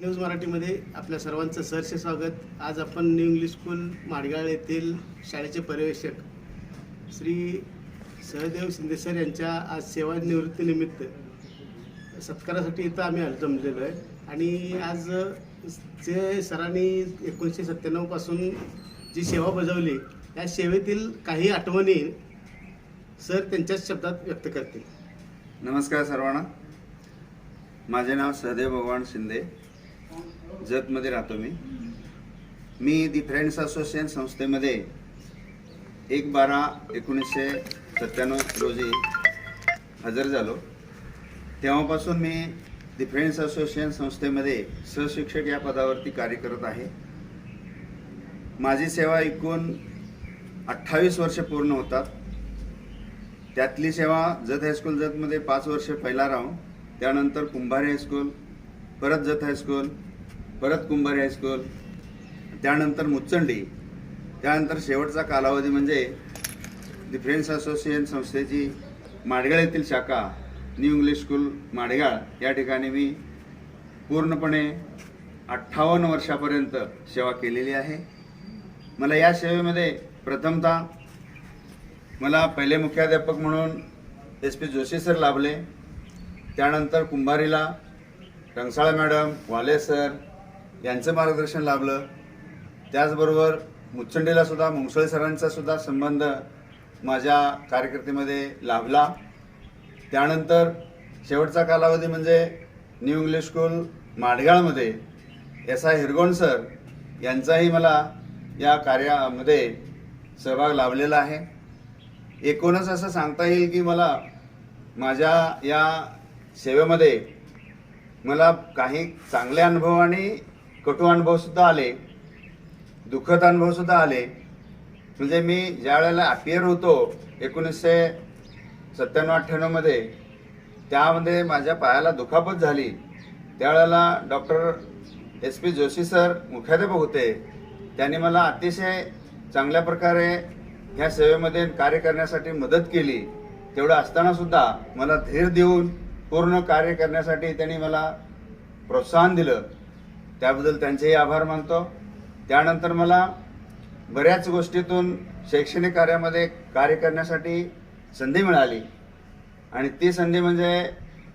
News मराठीमध्ये आपल्या सर्वांचं सहर्ष स्वागत. आज आपण न्यू इंग्लिश स्कूल माडगाळ येथील शाळेचे पर्यवेक्षक श्री सहदेव शिंदेसर यांच्या आज सेवानिवृत्तीनिमित्त सत्कारासाठी इथं आम्ही जमलेलो आहे. आणि आज जे सरांनी एकोणीसशे सत्त्याण्णवपासून जी सेवा बजावली त्या सेवेतील काही आठवणी सर त्यांच्याच शब्दात व्यक्त करतील. नमस्कार सर्वांना. माझे नाव सहदेव भगवान शिंदे. जतमध्ये राहतो मी. मी दी फ्रेंड्स असोसिएशन संस्थेमध्ये एक बारा एकोणीसशे सत्त्याण्णव रोजी हजर झालो. तेव्हापासून मी दी फ्रेंड्स असोसिएशन संस्थेमध्ये सहशिक्षक या पदावरती कार्य करत आहे. माझी सेवा एकूण अठ्ठावीस वर्ष पूर्ण होतात. त्यातली सेवा जत हायस्कूल जतमध्ये पाच वर्ष पहिला राहून त्यानंतर कुंभारी हायस्कूल परत जत हायस्कूल परत कुंभारी हायस्कूल त्यानंतर मुच्चंडी त्यानंतर शेवटचा कालावधी म्हणजे दी फ्रेंड्स असोसिएशन संस्थेची माडगाळ येथील शाखा न्यू इंग्लिश स्कूल माडगाळ. या ठिकाणी मी पूर्णपणे अठ्ठावन्न वर्षापर्यंत सेवा केलेली आहे. मला या सेवेमध्ये प्रथमतः मला पहिले मुख्याध्यापक म्हणून एस पी जोशी सर लाभले. त्यानंतर कुंभारीला रंगसाळा मॅडम वाले सर यांचं मार्गदर्शन लाभलं. त्याचबरोबर मुचंडीला सुद्धा मुंगसळे सरांचा सुद्धा संबंध माझ्या कार्यकर्तेमध्ये लाभला. त्यानंतर शेवटचा कालावधी म्हणजे न्यू इंग्लिश स्कूल माडगाळमध्ये एस आय हिरगोण सर यांचाही मला या कार्यामध्ये सहभाग लाभलेला आहे. एकूणच असं सांगता येईल की मला माझ्या या सेवेमध्ये मला काही चांगले अनुभव आणि कटू अनुभवसुद्धा आले दुःखद अनुभवसुद्धा आले. म्हणजे मी ज्या वेळेला अपियर होतो एकोणीसशे सत्त्याण्णव अठ्ठ्याण्णवमध्ये त्यामध्ये माझ्या पायाला दुखापत झाली. त्यावेळेला doctor S P Joshi sir मुख्याध्यापक होते. त्यांनी मला अतिशय चांगल्या प्रकारे ह्या सेवेमध्ये कार्य करण्यासाठी मदत केली. तेवढं असतानासुद्धा मला धीर देऊन पूर्ण कार्य करण्यासाठी त्यांनी मला प्रोत्साहन दिलं. त्याबद्दल त्यांचेही आभार मानतो. त्यानंतर मला बऱ्याच गोष्टीतून शैक्षणिक कार्यामध्ये कार्य करण्यासाठी संधी मिळाली. आणि ती संधी म्हणजे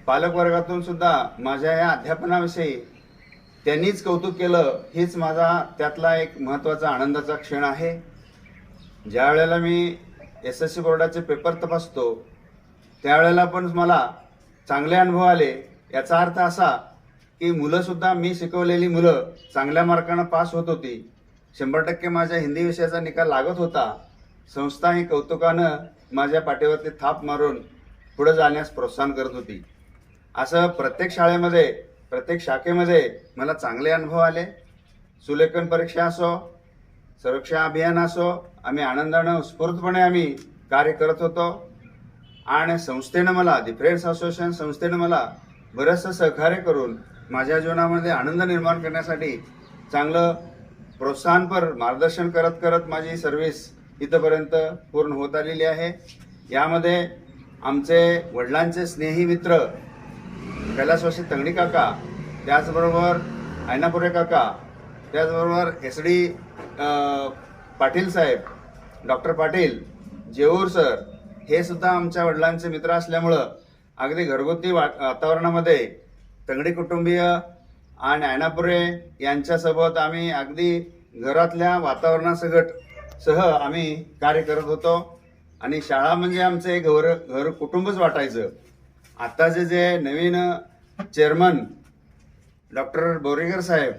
पालकवर्गातून सुद्धा माझ्या या अध्यापनाविषयी त्यांनीच कौतुक केलं हीच माझा त्यातला एक महत्त्वाचा आनंदाचा क्षण आहे. ज्या वेळेला मी एस एस सी बोर्डाचे पेपर तपासतो त्यावेळेला पण मला चांगले अनुभव आले. याचा अर्थ असा की मुलंसुद्धा मी शिकवलेली मुलं चांगल्या मार्कानं पास होत होती. शंभर टक्के माझ्या हिंदी विषयाचा निकाल लागत होता. संस्था ही कौतुकानं माझ्या पाठीवरती थाप मारून पुढे जाण्यास प्रोत्साहन करत होती. असं प्रत्येक शाळेमध्ये प्रत्येक शाखेमध्ये मला चांगले अनुभव आले. सुलेखन परीक्षा असो सुरक्षा अभियान असो आम्ही आनंदानं उत्स्फूर्तपणे आम्ही कार्य करत होतो. आणि संस्थेनं मला दी फ्रेंड्स असोसिएशन संस्थेनं मला बरंचसं सहकार्य करून माझ्या जीवनामध्ये आनंद निर्माण करण्यासाठी चांगलं प्रोत्साहनपर मार्गदर्शन करत करत माझी सर्व्हिस इथंपर्यंत पूर्ण होत आलेली आहे. यामध्ये आमचे वडिलांचे स्नेही मित्र कैलासवासी तंगडी काका त्याचबरोबर ऐनापुरे काका त्याचबरोबर एस डी पाटील साहेब डॉक्टर पाटील जेऊर सर हे सुद्धा आमच्या वडिलांचे मित्र असल्यामुळं अगदी घरगुती वातावरणामध्ये तंगडी कुटुंबीय आणि ऐनापुरे यांच्यासोबत आम्ही अगदी घरातल्या वातावरणासकट सह आम्ही कार्य करत होतो. आणि शाळा म्हणजे आमचं एक घर घर कुटुंबच वाटायचं. आत्ताचे जे नवीन चेअरमन डॉक्टर बोरेकर साहेब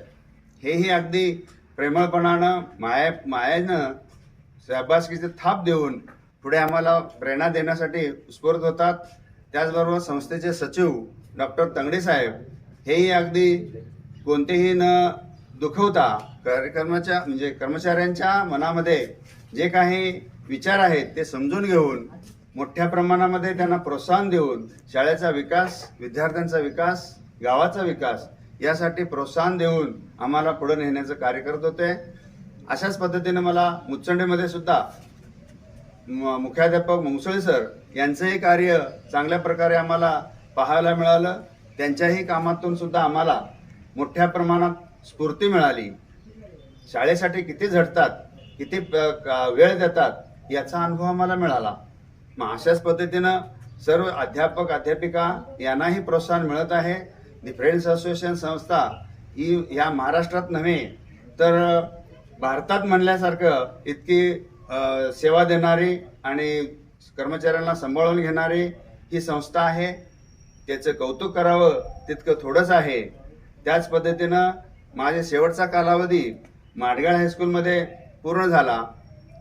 हेही अगदी प्रेमळपणानं माया मायानं शाबासकीचे थाप देऊन पुढे आम्हाला प्रेरणा देण्यासाठी उत्स्फूर्त होतात. त्याचबरोबर संस्थेचे सचिव डॉक्टर तंगडे साहेब हेही अगदी कोणतेही न दुखवता कार्यक्रमाच्या म्हणजे कर्मचाऱ्यांच्या मनामध्ये जे काही विचार आहेत ते समजून घेऊन मोठ्या प्रमाणामध्ये त्यांना प्रोत्साहन देऊन शाळेचा विकास विद्यार्थ्यांचा विकास गावाचा विकास यासाठी प्रोत्साहन देऊन आम्हाला पुढे नेण्याचं कार्य करत होते. अशाच पद्धतीने मला मुच्चंडीमध्ये सुद्धा मुख्याध्यापक मुंगसळे सर यांचंही कार्य चांगल्या प्रकारे आम्हाला पाहायला मिळालं. त्यांच्याही कामातून सुद्धा आम्हाला मोठ्या प्रमाणात स्फूर्ती मिळाली. शाळेसाठी किती झडतात किती प- वेळ देतात याचा अनुभव आम्हाला मिळाला. मग अशाच पद्धतीनं सर्व अध्यापक अध्यापिका यांनाही प्रोत्साहन मिळत आहे. दी फ्रेंड्स असोसिएशन संस्था ही या महाराष्ट्रात नव्हे तर भारतात म्हणल्यासारखं इतकी सेवा देणारी आणि कर्मचाऱ्यांना सांभाळून घेणारी ही संस्था आहे. त्याचं कौतुक करावं तितकं थोडंच आहे. त्याच पद्धतीनं माझे शेवटचा कालावधी माडगाळ हायस्कूलमध्ये पूर्ण झाला.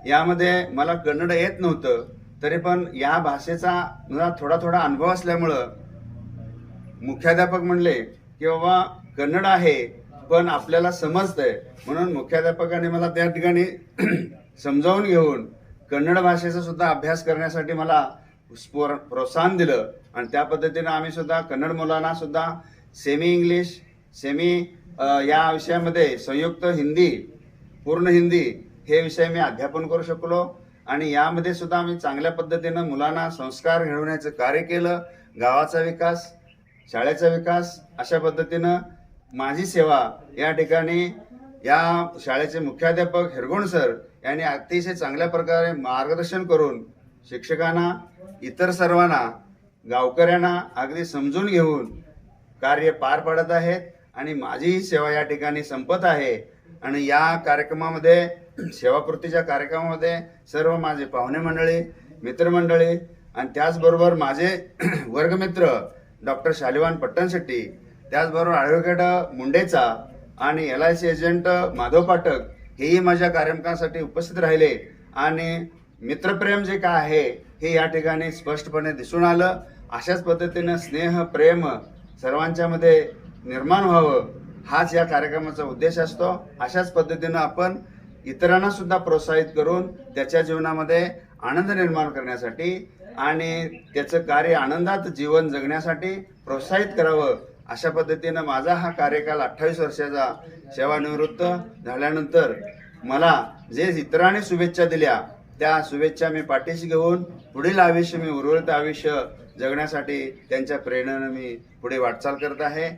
यामध्ये मला कन्नड येत नव्हतं तरी पण या भाषेचा मला थोडा थोडा अनुभव असल्यामुळं मुख्याध्यापक म्हणले की बाबा कन्नड आहे पण आपल्याला समजतंय. म्हणून मुख्याध्यापकाने मला त्या ठिकाणी समजावून घेऊन कन्नड भाषेचा सुद्धा अभ्यास करण्यासाठी मला स्पोर- प्रोत्साहन दिलं. आणि त्या पद्धतीनं आम्ही सुद्धा कन्नड मुलांना सुद्धा सेमी इंग्लिश सेमी या विषयामध्ये संयुक्त हिंदी पूर्ण हिंदी हे विषय मी अध्यापन करू शकलो. आणि यामध्ये सुद्धा आम्ही चांगल्या पद्धतीनं मुलांना संस्कार घडवण्याचं कार्य केलं. गावाचा विकास शाळेचा विकास अशा पद्धतीनं माझी सेवा या ठिकाणी या शाळेचे मुख्याध्यापक हिरगुण सर यांनी अतिशय चांगल्या प्रकारे मार्गदर्शन करून शिक्षकांना इतर सर्वांना गावकऱ्यांना अगदी समजून घेऊन कार्य पार पडत आहेत आणि माझीही सेवा या ठिकाणी संपत आहे. आणि या कार्यक्रमामध्ये सेवापूर्तीच्या कार्यक्रमामध्ये सर्व माझे पाहुणे मंडळी मित्रमंडळी आणि त्याचबरोबर माझे वर्गमित्र डॉक्टर शालिवान पट्टणशेट्टी त्याचबरोबर ॲडव्होकेट मुंडेचा आणि L I C agent Madhav Pathak हेही माझ्या कार्यक्रमासाठी उपस्थित राहिले आणि मित्रप्रेम जे काय आहे हे या ठिकाणी स्पष्टपणे दिसून आलं. अशाच पद्धतीनं स्नेह प्रेम सर्वांच्या मध्ये निर्माण व्हावं हाच या कार्यक्रमाचा उद्देश असतो. अशाच पद्धतीनं आपण इतरांना सुद्धा प्रोत्साहित करून त्याच्या जीवनामध्ये आनंद निर्माण करण्यासाठी आणि त्याचं कार्य आनंदात जीवन जगण्यासाठी प्रोत्साहित करावं. अशा पद्धतीनं माझा हा कार्यकाल अठ्ठावीस वर्षाचा सेवानिवृत्त झाल्यानंतर मला जे इतरांनी शुभेच्छा दिल्या त्या शुभेच्छा मी पाठीशी घेऊन पुढील आयुष्य मी उर्वरित आयुष्य जगण्यासाठी त्यांच्या प्रेरणेनं मी पुढे वाटचाल करत आहे.